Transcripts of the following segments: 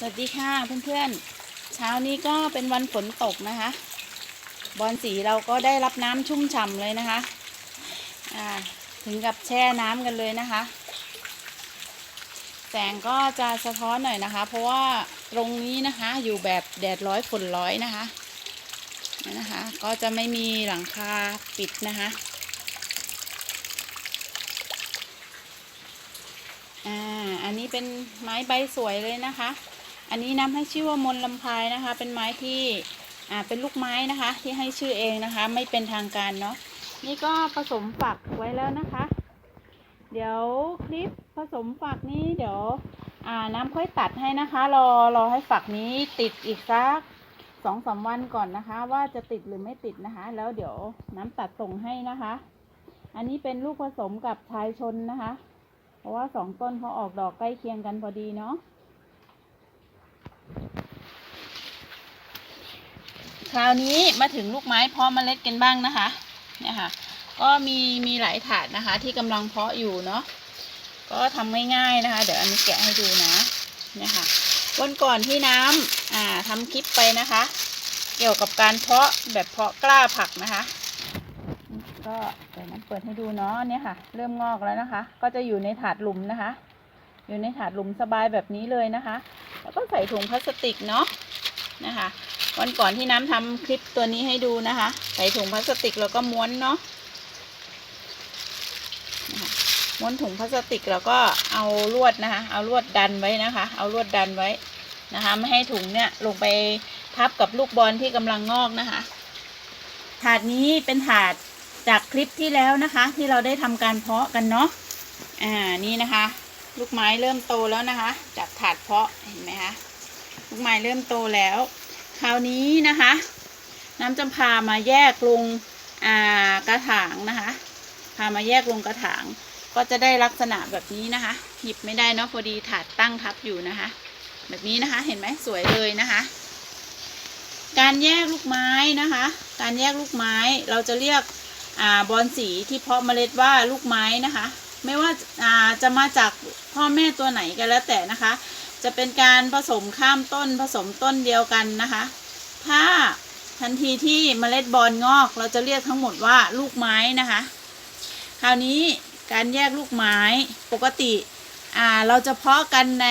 สวัสดีค่ะเพื่อนๆ เช้านี้ก็เป็นวันฝนตกนะคะ บอลสีเราก็ได้รับน้ำชุ่มฉ่ำเลยนะคะอ่าถึงกับแช่น้ำกันเลยนะคะ แสงก็จะสะท้อนหน่อยนะคะ เพราะว่าตรงนี้นะคะอยู่แบบแดดร้อยฝนร้อยนะคะนะคะ ก็จะไม่มีหลังคาปิดนะคะอ่าอันนี้เป็นไม้ใบสวยเลยนะคะ อันนี้นำให้ชื่อว่ามนลำพายนะคะ เป็นไม้ที่อ่าเป็นลูกไม้นะคะ ที่ให้ชื่อเองนะคะ ไม่เป็นทางการเนาะนี่ก็ผสมฝักไว้แล้วนะคะ เดี๋ยวคลิปผสมฝักนี้เดี๋ยวอ่าน้ำค่อยตัดให้นะคะ รอรอให้ฝักนี้ติดอีกสักสองสามวันก่อนนะคะ ว่าจะติดหรือไม่ติดนะคะ แล้วเดี๋ยวน้ำตัดส่งให้นะคะ อันนี้เป็นลูกผสมกับชายชนนะคะ เพราะว่าสองต้นเขาออกดอกใกล้เคียงกันพอดีเนาะ คราวนี้มาถึงลูกไม้เพาะเมล็ดกันบ้างนะคะเนี่ยค่ะ ก็มีมีหลายถาดนะคะ ที่กำลังเพาะอยู่เนาะก็ทำง่ายๆนะคะ เดี๋ยวอันนี้แกะให้ดูนะเนี่ยค่ะวันก่อนที่น้ำอ่าทำคลิปไปนะคะ เกี่ยวกับการเพาะแบบเพาะกล้าผักนะคะ ก็เดี๋ยวน้ำเปิดให้ดูเนาะเนี่ยค่ะ เริ่มงอกแล้วนะคะ ก็จะอยู่ในถาดหลุมนะคะ อยู่ในถาดหลุมสบายแบบนี้เลยนะคะ แล้วก็ใส่ถุงพลาสติกเนาะนะคะ วันก่อนที่น้ำทำคลิปตัวนี้ให้ดูนะคะ ใส่ถุงพลาสติกแล้วก็ม้วนเนาะม้วนถุงพลาสติกแล้วก็เอาลวดนะคะ เอาลวดดันไว้นะคะ เอาลวดดันไว้นะคะไม่ให้ถุงเนี่ยลงไปทับกับลูกบอลที่กำลังงอกนะคะ ถาดนี้เป็นถาดจากคลิปที่แล้วนะคะ ที่เราได้ทำการเพาะกันเนาะอ่านี่นะคะ ลูกไม้เริ่มโตแล้วนะคะ จากถาดเพาะเห็นไหมคะลูกไม้เริ่มโตแล้ว คราวนี้นะคะ น้ำจำพามาแยกลงกระถางนะคะพามาแยกลงกระถาง ก็จะได้ลักษณะแบบนี้นะคะ หยิบไม่ได้เนาะพอดีถาดตั้งทับอยู่นะคะ แบบนี้นะคะเห็นไหมสวยเลยนะคะ การแยกลูกไม้นะคะ การแยกลูกไม้เราจะเรียกอบอนสีที่เพาะเมล็ดว่าลูกไม้นะคะ ไม่ว่าาจะมาจากพ่อแม่ตัวไหนกันแล้วแต่นะคะ จะเป็นการผสมข้ามต้นผสมต้นเดียวกันนะคะ ถ้าทันทีที่เมล็ดบอลงอกเราจะเรียกทั้งหมดว่าลูกไม้นะคะ คราวนี้การแยกลูกไม้ปกติเราจะเพาะกันใน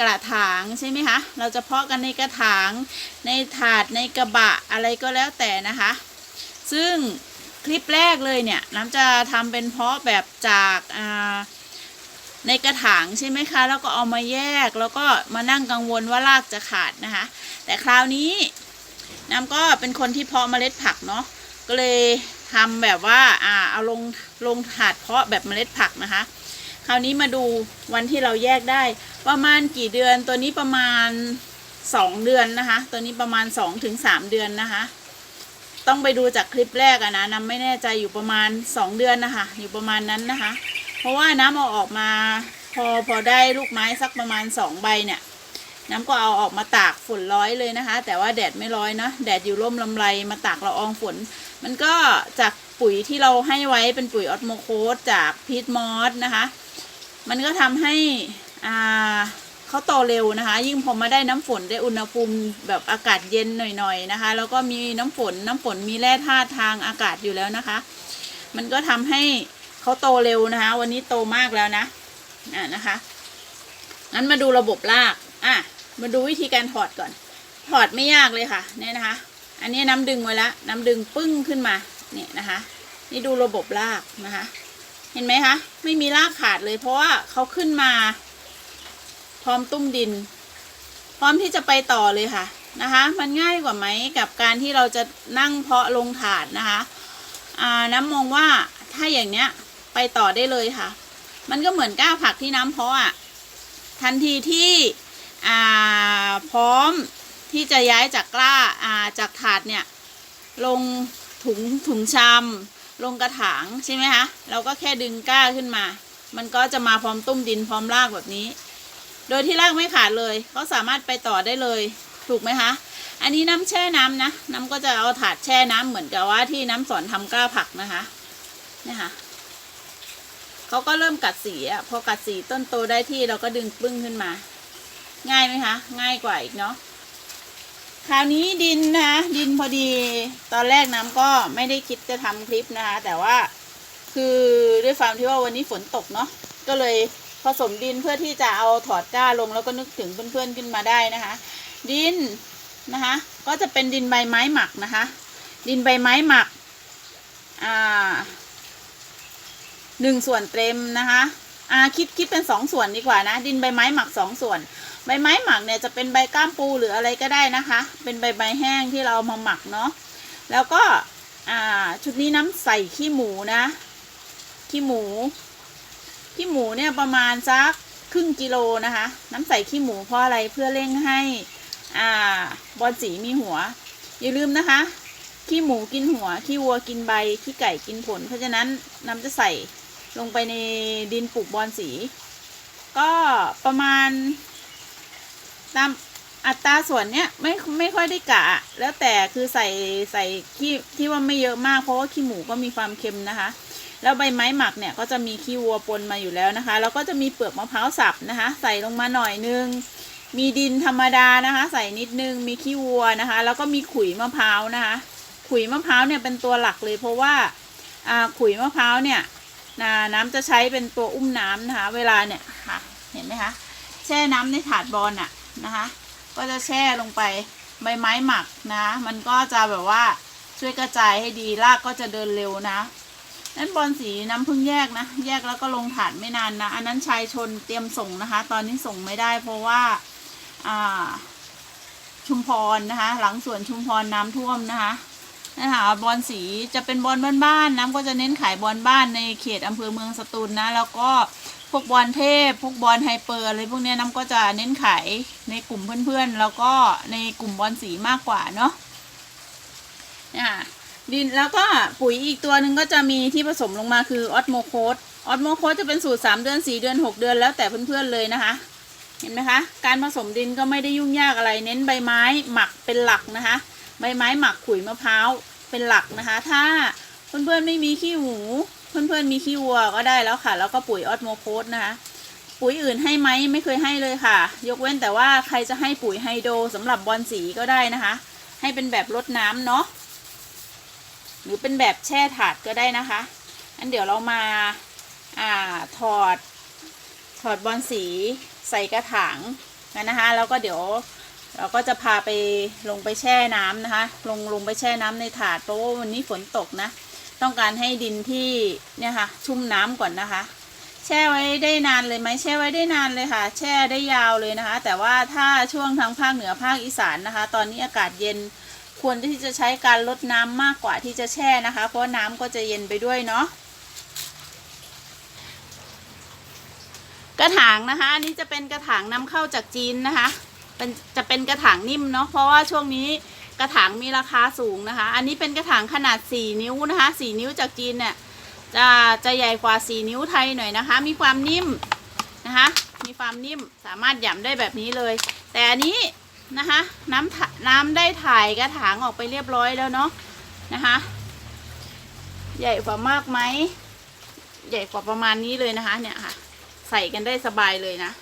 กระถางใช่ไหมคะ เราจะเพาะกันในกระถาง ในถาดในกระบะอะไรก็แล้วแต่นะคะ ซึ่ง คลิปแรกเลยเนี่ยน้ำจะทำเป็นเพาะแบบจากในกระถางใช่ไหมคะ แล้วก็เอามาแยกแล้วก็มานั่งกังวลว่ารากจะขาดนะคะ แต่คราวนี้น้ำก็เป็นคนที่เพาะเมล็ดผักเนาะก็เลยทำแบบว่าอ่าเอาลงลงถาดเพาะแบบเมล็ดผักนะคะ คราวนี้มาดูวันที่เราแยกได้ประมาณกี่เดือนตัวนี้ประมาณสองเดือนนะคะ ตัวนี้ประมาณสองถึงสามเดือนนะคะ ต้องไปดูจากคลิปแรกอะนะน้ำไม่แน่ใจอยู่ประมาณสองเดือนนะคะ อยู่ประมาณนั้นนะคะ เพราะว่าน้ำเอาออกมาพอพอได้ลูกไม้สักประมาณสองใบเนี่ยน้ำก็เอาออกมาตากฝนร้อยเลยนะคะ แต่ว่าแดดไม่ร้อยเนาะแดดอยู่ร่มลำไรมาตากละอองฝน มันก็จากปุ๋ยที่เราให้ไว้เป็นปุ๋ยออสโมโคสจากพีทมอสนะคะ มันก็ทำให้อ่า เขาโตเร็วนะคะ ยิ่งพอมาได้น้ำฝนได้อุณหภูมิแบบอากาศเย็นหน่อยๆนะคะ แล้วก็มีน้ำฝนน้ำฝนมีแร่ธาตุทางอากาศอยู่แล้วนะคะ มันก็ทำให้เขาโตเร็วนะคะ วันนี้โตมากแล้วนะอ่านะคะงั้นมาดูระบบรากอะมาดูวิธีการถอดก่อน ถอดไม่ยากเลยค่ะเนี่ยนะคะ อันนี้น้ำดึงไว้แล้วน้ำดึงปึ้งขึ้นมาเนี่ยนะคะ นี่ดูระบบรากนะคะ เห็นไหมคะไม่มีรากขาดเลยเพราะว่าเขาขึ้นมา พร้อมตุ้มดิน พร้อมที่จะไปต่อเลยค่ะนะคะ มันง่ายกว่าไหมกับการที่เราจะนั่งเพาะลงถาดนะคะอ่าน้ำมองว่าถ้าอย่างเนี้ยไปต่อได้เลยค่ะ มันก็เหมือนก้าวผักที่น้ำเพาะอะทันทีที่อ่าพร้อมที่จะย้ายจากกล้าอ่าจากถาดเนี่ยลงถุงถุงชามลงกระถางใช่ไหมคะ เราก็แค่ดึงก้าขึ้นมา มันก็จะมาพร้อมตุ้มดินพร้อมรากแบบนี้ โดยที่รากไม่ขาดเลย ก็สามารถไปต่อได้เลย ถูกไหมคะ อันนี้น้ำแช่น้ำนะ น้ำก็จะเอาถาดแช่น้ำเหมือนกับว่าที่น้ำสอนทำกล้าผักนะคะเนี่ยค่ะเขาก็เริ่มกัดสีอะพอกัดสีต้นโตได้ที่เราก็ดึงปึ้งขึ้นมา ง่ายไหมคะ ง่ายกว่าอีกเนาะคราวนี้ดินนะคะดินพอดีตอนแรกน้ำก็ไม่ได้คิดจะทำคลิปนะคะ แต่ว่าคือด้วยความที่ว่าวันนี้ฝนตกเนาะก็เลย ผสมดินเพื่อที่จะเอาถอดก้าลงแล้วก็นึกถึงเพื่อนๆขึ้นมาได้นะคะ ดินนะคะ ก็จะเป็นดินใบไม้หมักนะคะ ดินใบไม้หมักอ่าหนึ่งส่วนเต็มนะคะอ่าคิดคิดเป็นสองส่วนดีกว่านะ ดินใบไม้หมักสองส่วน ใบไม้หมักเนี่ยจะเป็นใบก้ามปูหรืออะไรก็ได้นะคะ เป็นใบไม้แห้งที่เราเอามาหมักเนาะแล้วก็อ่าชุดนี้น้ำใส่ขี้หมูนะ ขี้หมู ขี้หมูเนี่ยประมาณสักครึ่งกิโลนะคะ น้ำใส่ขี้หมูเพราะอะไรเพื่อเร่งให้อ่าบอลสีมีหัว อย่าลืมนะคะ ขี้หมูกินหัว ขี้วัวกินใบ ขี้ไก่กินผล เพราะฉะนั้นน้ำจะใส่ลงไปในดินปลูกบอลสี ก็ประมาณ ตามอัตราส่วนเนี้ยไม่ไม่ค่อยได้กะ แล้วแต่คือใส่ใส่ขี้ที่ว่าไม่เยอะมากเพราะว่าขี้หมูก็มีความเค็มนะคะ แล้วใบไม้หมักเนี่ยก็จะมีขี้วัวปนมาอยู่แล้วนะคะ แล้วก็จะมีเปลือกมะพร้าวสับนะคะ ใส่ลงมาหน่อยนึง มีดินธรรมดานะคะ ใส่นิดนึง มีขี้วัวนะคะ แล้วก็มีขุยมะพร้าวนะคะ ขุยมะพร้าวเนี่ยเป็นตัวหลักเลย เพราะว่าอ่าขุยมะพร้าวเนี่ยนาน้ำจะใช้เป็นตัวอุ้มน้ำนะคะ เวลาเนี่ยค่ะ เห็นไหมคะ แช่น้ำในถาดบอลอะนะคะ ก็จะแช่ลงไปใบไม้หมักนะ มันก็จะแบบว่าช่วยกระจายให้ดีรากก็จะเดินเร็วนะ นั้นบอลสีน้ำพึ่งแยกนะ แยกแล้วก็ลงถาดไม่นานนะ อันนั้นชายชนเตรียมส่งนะคะ ตอนนี้ส่งไม่ได้เพราะว่าอ่าชุมพรนะคะ หลังสวนชุมพรน้ำท่วมนะคะนะคะบอลสีจะเป็นบอลบ้านๆน้ำก็จะเน้นขายบอลบ้านในเขตอำเภอเมืองสตูลนะ แล้วก็พวกบอลเทพ พวกบอลไฮเปอร์อะไรพวกนี้น้ำก็จะเน้นขายในกลุ่มเพื่อนๆ แล้วก็ในกลุ่มบอลสีมากกว่าเนาะนะคะ ดินแล้วก็ปุ๋ยอีกตัวหนึ่งก็จะมีที่ผสมลงมาคือออสโมโคสออสโมโคสจะเป็นสูตร 3 เดือน 4 เดือน 6 เดือนแล้วแต่เพื่อนๆเลยนะคะ เห็นไหมคะ การผสมดินก็ไม่ได้ยุ่งยากอะไร เน้นใบไม้หมักเป็นหลักนะคะ ใบไม้หมักขุยมะพร้าวเป็นหลักนะคะ ถ้าเพื่อนๆไม่มีขี้หมูเพื่อนๆมีขี้วัวก็ได้แล้วค่ะ แล้วก็ปุ๋ยออสโมโคสนะคะปุ๋ยอื่นให้ไหมไม่เคยให้เลยค่ะ ยกเว้นแต่ว่าใครจะให้ปุ๋ยไฮโดรสำหรับบอลสีก็ได้นะคะ ให้เป็นแบบรดน้ำเนาะ หรือเป็นแบบแช่ถาดก็ได้นะคะอันเดี๋ยวเรามาอ่าถอดถอดบอลสีใส่กระถางกันนะคะ แล้วก็เดี๋ยวเราก็จะพาไปลงไปแช่น้ำนะคะ ลงลงไปแช่น้ำในถาดเพราะว่าวันนี้ฝนตกนะ ต้องการให้ดินที่เนี่ยค่ะ ชุ่มน้ำก่อนนะคะ แช่ไว้ได้นานเลยไหมแช่ไว้ได้นานเลยค่ะ แช่ได้ยาวเลยนะคะ แต่ว่าถ้าช่วงทางภาคเหนือภาคอีสานนะคะ ตอนนี้อากาศเย็น ควรที่จะใช้การลดน้ำมากกว่าที่จะแช่นะคะ เพราะน้ำก็จะเย็นไปด้วยเนาะกระถางนะคะอันนี้จะเป็นกระถางนำเข้าจากจีนนะคะ เป็นจะเป็นกระถางนิ่มเนาะเพราะว่าช่วงนี้กระถางมีราคาสูงนะคะ อันนี้เป็นกระถางขนาด 4 นิ้วนะคะ 4 นิ้วจากจีนเนี่ยจะจะใหญ่กว่า 4 นิ้วไทยหน่อยนะคะ มีความนิ่มนะคะ มีความนิ่มสามารถหย่ำได้แบบนี้เลย แต่อันนี้ นะคะ น้ำน้ำได้ถ่ายกระถางออกไปเรียบร้อยแล้วเนาะนะคะ ใหญ่กว่ามากไหมใหญ่กว่าประมาณนี้เลยนะคะ เนี่ยค่ะ ใส่กันได้สบายเลยนะ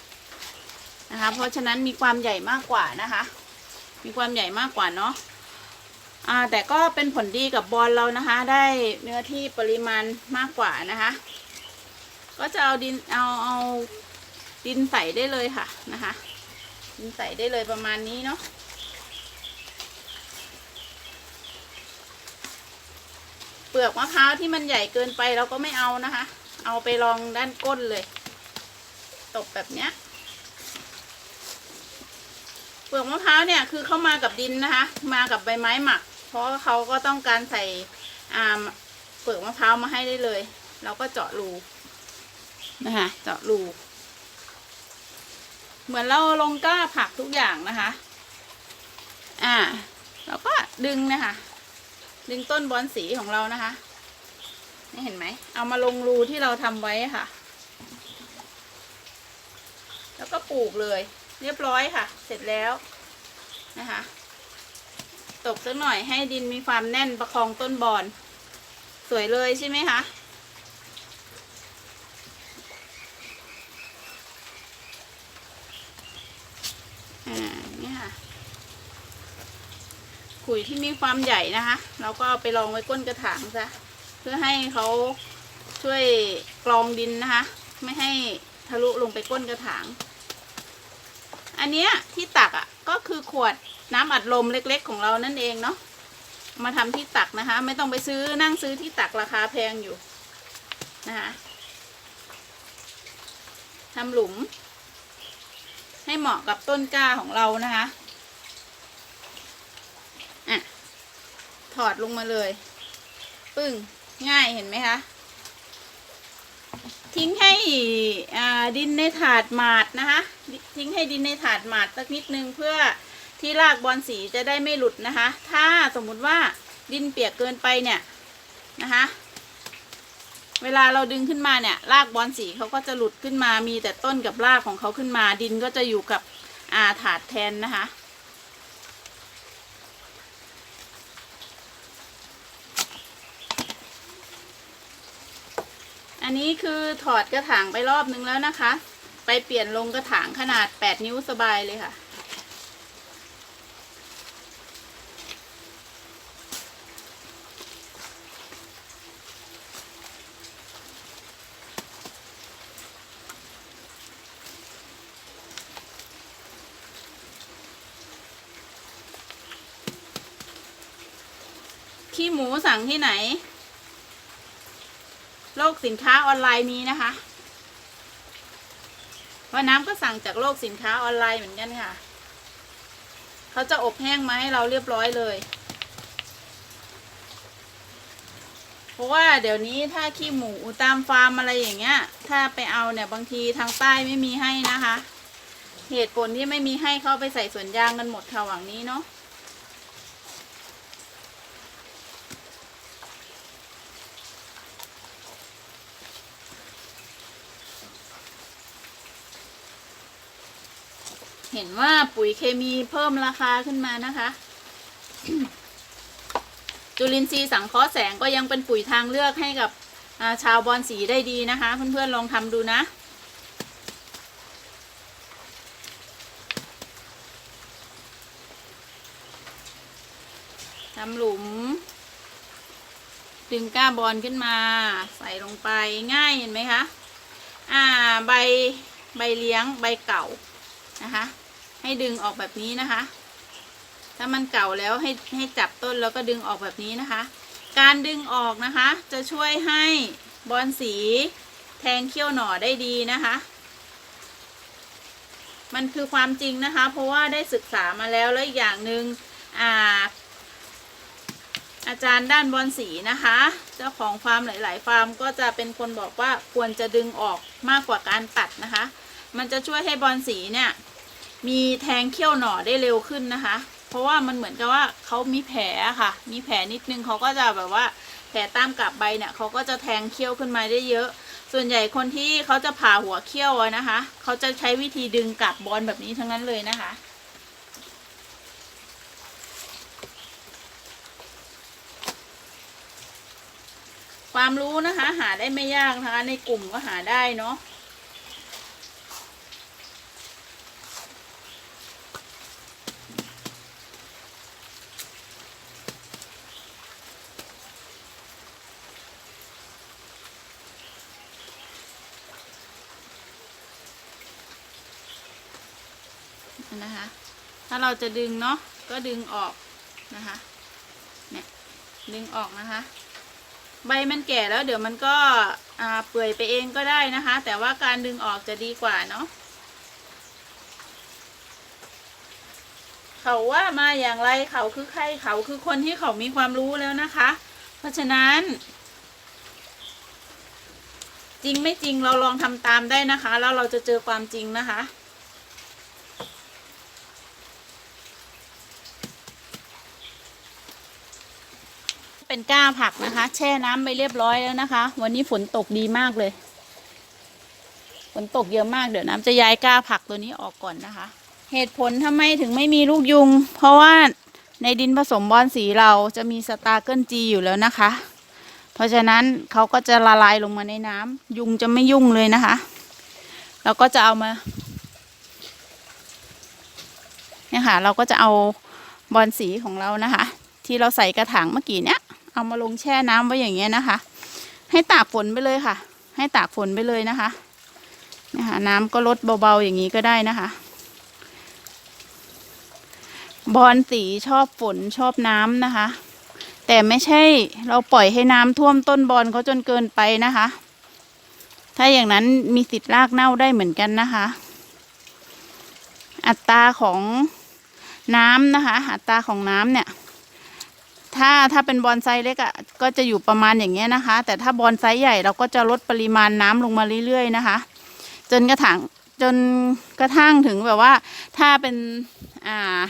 นะคะ เพราะฉะนั้นมีความใหญ่มากกว่านะคะ มีความใหญ่มากกว่าเนาะอ่าแต่ก็เป็นผลดีกับบอลเรานะคะ ได้เนื้อที่ปริมาณมากกว่านะคะ ก็จะเอาดินเอาเอาดินใส่ได้เลยค่ะนะคะ ใส่ได้เลยประมาณนี้เนาะเปลือกมะพร้าวที่มันใหญ่เกินไปเราก็ไม่เอานะคะ เอาไปรองด้านก้นเลย ตกแบบเนี้ย เปลือกมะพร้าวเนี่ยคือเข้ามากับดินนะคะ มากับใบไม้หมัก เพราะเขาก็ต้องการใส่เปลือกมะพร้าวมาให้ได้เลย เราก็เจาะรูนะคะ เจาะรู เหมือนเราลงกล้าผักทุกอย่างนะคะ อ่าแล้วก็ดึงนะคะ ดึงต้นบอนสีของเรานะคะ นี่เห็นไหม เอามาลงรูที่เราทำไว้ค่ะ แล้วก็ปลูกเลย เรียบร้อยค่ะ เสร็จแล้วนะคะ ตกสักหน่อยให้ดินมีความแน่นประคองต้นบอน สวยเลยใช่ไหมคะ ขุยที่มีความใหญ่นะคะ เราก็เอาไปรองไว้ก้นกระถางซะเพื่อให้เขาช่วยกรองดินนะคะ ไม่ให้ทะลุลงไปก้นกระถาง อันเนี้ยที่ตักอะก็คือขวดน้ำอัดลมเล็กๆ ของเรานั่นเองเนาะมาทำที่ตักนะคะ ไม่ต้องไปซื้อนั่งซื้อที่ตักราคาแพงอยู่นะคะทำหลุม ให้เหมาะกับต้นกล้าของเรานะคะอะ ถอดลงมาเลย ปึ้ง ง่ายเห็นไหมคะ ทิ้งให้อ่าดินในถาดหมาดนะคะ ทิ้งให้ดินในถาดหมาดสักนิดนึงเพื่อที่รากบอลสีจะได้ไม่หลุดนะคะ ถ้าสมมุติว่าดินเปียกเกินไปเนี่ยนะคะ เวลาเราดึงขึ้นมาเนี่ย รากบอลสีเขาก็จะหลุดขึ้นมา มีแต่ต้นกับรากของเขาขึ้นมา ดินก็จะอยู่กับอาถาดแทนนะคะ อันนี้คือถอดกระถางไปรอบนึงแล้วนะคะ ไปเปลี่ยนลงกระถางขนาด 8 นิ้วสบายเลยค่ะ ขี้หมูสั่งที่ไหน โลกสินค้าออนไลน์มีนะคะว่าน้ำก็สั่งจากโลกสินค้าออนไลน์เหมือนกันค่ะ เขาจะอบแห้งมาให้เราเรียบร้อยเลย เพราะว่าเดี๋ยวนี้ถ้าขี้หมูตามฟาร์มอะไรอย่างเงี้ย ถ้าไปเอาเนี่ยบางทีทางใต้ไม่มีให้นะคะ เหตุผลที่ไม่มีให้เขาไปใส่สวนยางกันหมดค่ะหวังนี้เนาะ ห็นว่าปุ๋ยเคมีเพิ่มราคาขึ้นมานะคะ จุลินทรีย์สังเคราะห์แสงก็ยังเป็นปุ๋ยทางเลือกให้กับาชาวบอลสีได้ดีนะคะ เพื่อนๆลองทำดูนะทำหลุม ดึงก้าบอลขึ้นมา ใส่ลงไปง่ายเห็นไหมคะ อ่าใบใบเลี้ยงใบเก่านะคะ ให้ดึงออกแบบนี้นะคะ ถ้ามันเก่าแล้วให้ให้จับต้นแล้วก็ดึงออกแบบนี้นะคะ การดึงออกนะคะ จะช่วยให้บอลสีแทงเขี้ยวหน่อได้ดีนะคะ มันคือความจริงนะคะ เพราะว่าได้ศึกษามาแล้วแล้วอีกอย่างหนึ่งอ่าอาจารย์ด้านบอลสีนะคะ เจ้าของฟาร์มหลาย ๆ ฟาร์มก็จะเป็นคนบอกว่าควรจะดึงออกมากกว่าการตัดนะคะ มันจะช่วยให้บอลสีเนี่ย มีแทงเขี้ยวหน่อได้เร็วขึ้นนะคะ เพราะว่ามันเหมือนกับว่าเขามีแผลค่ะ มีแผลนิดนึงเขาก็จะแบบว่าแผลตามกับใบเนี่ยเขาก็จะแทงเขี้ยวขึ้นมาได้เยอะ ส่วนใหญ่คนที่เขาจะผ่าหัวเขี้ยวนะคะเขาจะใช้วิธีดึงกลับบอลแบบนี้ทั้งนั้นเลยนะคะความรู้นะคะ หาได้ไม่ยากนะคะ ในกลุ่มก็หาได้เนาะ นะคะ ถ้าเราจะดึงเนาะก็ดึงออกนะคะ เนี่ยดึงออกนะคะ ใบมันแก่แล้วเดี๋ยวมันก็เปื่อยไปเองก็ได้นะคะ แต่ว่าการดึงออกจะดีกว่าเนาะเขาว่ามาอย่างไรเขาคือใครเขาคือคนที่เขามีความรู้แล้วนะคะ เพราะฉะนั้น จริงไม่จริงเราลองทำตามได้นะคะ แล้วเราจะเจอความจริงนะคะ เป็นก้าผักนะคะ แช่น้ำไปเรียบร้อยแล้วนะคะ วันนี้ฝนตกดีมากเลย ฝนตกเยอะมากเดี๋ยวน้ำจะย้ายก้าผักตัวนี้ออกก่อนนะคะ เหตุผลทำไมถึงไม่มีลูกยุง เพราะว่าในดินผสมบอลสีเราจะมีสตาร์เกิลจีอยู่แล้วนะคะ เพราะฉะนั้นเขาก็จะละลายลงมาในน้ำยุงจะไม่ยุ่งเลยนะคะเราก็จะเอามาเนี่ยค่ะ เราก็จะเอาบอลสีของเรานะคะ ที่เราใส่กระถางเมื่อกี้เนี้ย เอามาลงแช่น้ำไว้อย่างเงี้ยนะคะ ให้ตากฝนไปเลยค่ะ ให้ตากฝนไปเลยนะคะนี่ยค่ะน้ำก็ลดเบาๆอย่างนี้ก็ได้นะคะ บอลสีชอบฝนชอบน้ำนะคะ แต่ไม่ใช่เราปล่อยให้น้ำท่วมต้นบอลเขาจนเกินไปนะคะ ถ้าอย่างนั้นมีสิทธิ์รากเน่าได้เหมือนกันนะคะ อัตราของน้ำนะคะ อัตราของน้ำเนี่ย ถ้าถ้าเป็นบอนไซส์เล็กอะ่ะก็จะอยู่ประมาณอย่างเงี้ยนะคะ แต่ถ้าบอนไซส์ใหญ่เราก็จะลดปริมาณน้ำลงมาเรื่อยๆนะคะ จนกระถางจนกระทั่งถึงแบบว่า ถ้าเป็นอ่า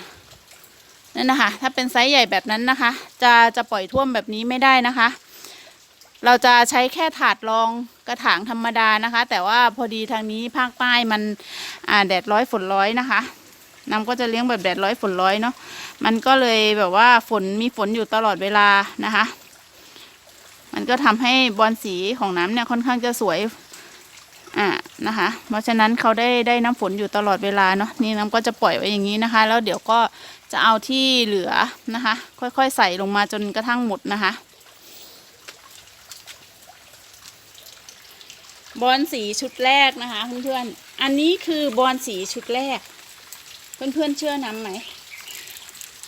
นั่นนะคะถ้าเป็นไซส์ใหญ่แบบนั้นนะคะ จะจะปล่อยท่วมแบบนี้ไม่ได้นะคะ เราจะใช้แค่ถาดรองกระถางธรรมดานะคะ แต่ว่าพอดีทางนี้ภาคใต้มันอ่าแดดร้อยฝนร้อยนะคะ น้ำก็จะเลี้ยงแบบแดดร้อยฝนร้อยเนาะมันก็เลยแบบว่าฝนมีฝนอยู่ตลอดเวลานะคะ มันก็ทำให้บอลสีของน้ำเนี่ยค่อนข้างจะสวยอ่านะคะ เพราะฉะนั้นเขาได้ได้น้ำฝนอยู่ตลอดเวลาเนาะนี่น้ำก็จะปล่อยไว้อย่างนี้นะคะ แล้วเดี๋ยวก็จะเอาที่เหลือนะคะ ค่อยๆใส่ลงมาจนกระทั่งหมดนะคะบอลสีชุดแรกนะคะเพื่อนๆ อันนี้คือบอลสีชุดแรก เพื่อนๆเชื่อน้ำไหม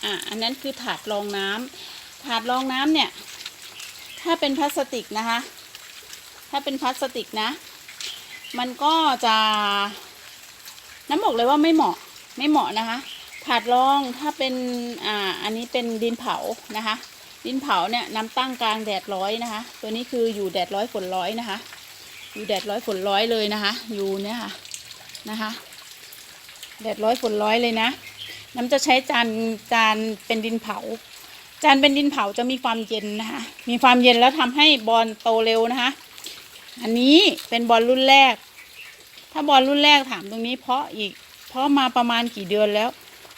อะอันนั้นคือถาดรองน้ำถาดรองน้ำเนี่ย ถ้าเป็นพลาสติกนะคะ ถ้าเป็นพลาสติกนะ มันก็จะน้ำบอกเลยว่าไม่เหมาะไม่เหมาะนะคะ ถาดรองถ้าเป็นอ่าอันนี้เป็นดินเผานะคะ ดินเผาเนี่ยน้ำตั้งกลางแดดร้อยนะคะ ตัวนี้คืออยู่แดดร้อยฝนร้อยนะคะ อยู่แดดร้อยฝนร้อยเลยนะคะ อยู่เนี่ยค่ะนะคะ แดดร้อยฝนร้อยเลยนะ น้ำจะใช้จานจานเป็นดินเผา จานเป็นดินเผาจะมีความเย็นนะคะมีความเย็นแล้วทำให้บอลโตเร็วนะคะ อันนี้เป็นบอลรุ่นแรก ถ้าบอลรุ่นแรกถามตรงนี้ เพาะอีก เพาะมาประมาณกี่เดือนแล้ว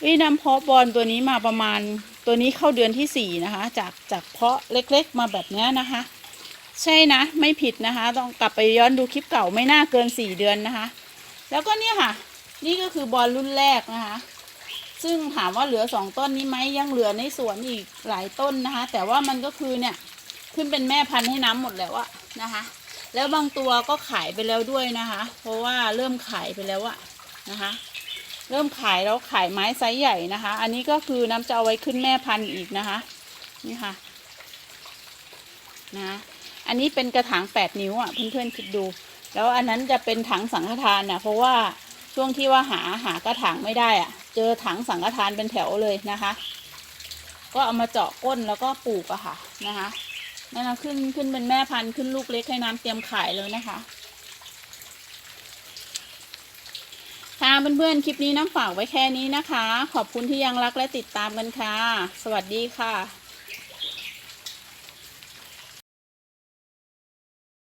อ้ยน้ำเพาะบอลตัวนี้มาประมาณตัวนี้เข้าเดือนที่สี่นะคะ จากจากเพาะเล็กๆมาแบบนี้นะคะ ใช่นะ ไม่ผิดนะคะ ต้องกลับไปย้อนดูคลิปเก่าไม่น่าเกินสี่เดือนนะคะ แล้วก็เนี่ยค่ะ นี่ก็คือบอลรุ่นแรกนะคะ ซึ่งถามว่าเหลือสองต้นนี้ไหมยังเหลือในสวนอีกหลายต้นนะคะ แต่ว่ามันก็คือเนี่ยขึ้นเป็นแม่พันธุ์ให้น้ำหมดแล้วอะนะคะ แล้วบางตัวก็ขายไปแล้วด้วยนะคะ เพราะว่าเริ่มขายไปแล้วอะนะคะ เริ่มขายแล้วขายไม้ไซส์ใหญ่นะคะ อันนี้ก็คือน้ำจะเอาไว้ขึ้นแม่พันธุ์อีกนะคะ นี่ค่ะนะอันนี้เป็นกระถางแปดนิ้วอะเพื่อนๆคิดดู แล้วอันนั้นจะเป็นถังสังฆทานน่ะเพราะว่า ช่วงที่ว่าหาหากระถางไม่ได้อะเจอถังสังฆทานเป็นแถวเลยนะคะ ก็เอามาเจาะก้นแล้วก็ปลูกอะค่ะนะคะนั่นนะขึ้นขึ้นเป็นแม่พันธุ์ขึ้นลูกเล็กให้น้ำเตรียมขายเลยนะคะค่ะเพื่อนๆ คลิปนี้น้ำฝากไว้แค่นี้นะคะ ขอบคุณที่ยังรักและติดตามกันค่ะ สวัสดีค่ะ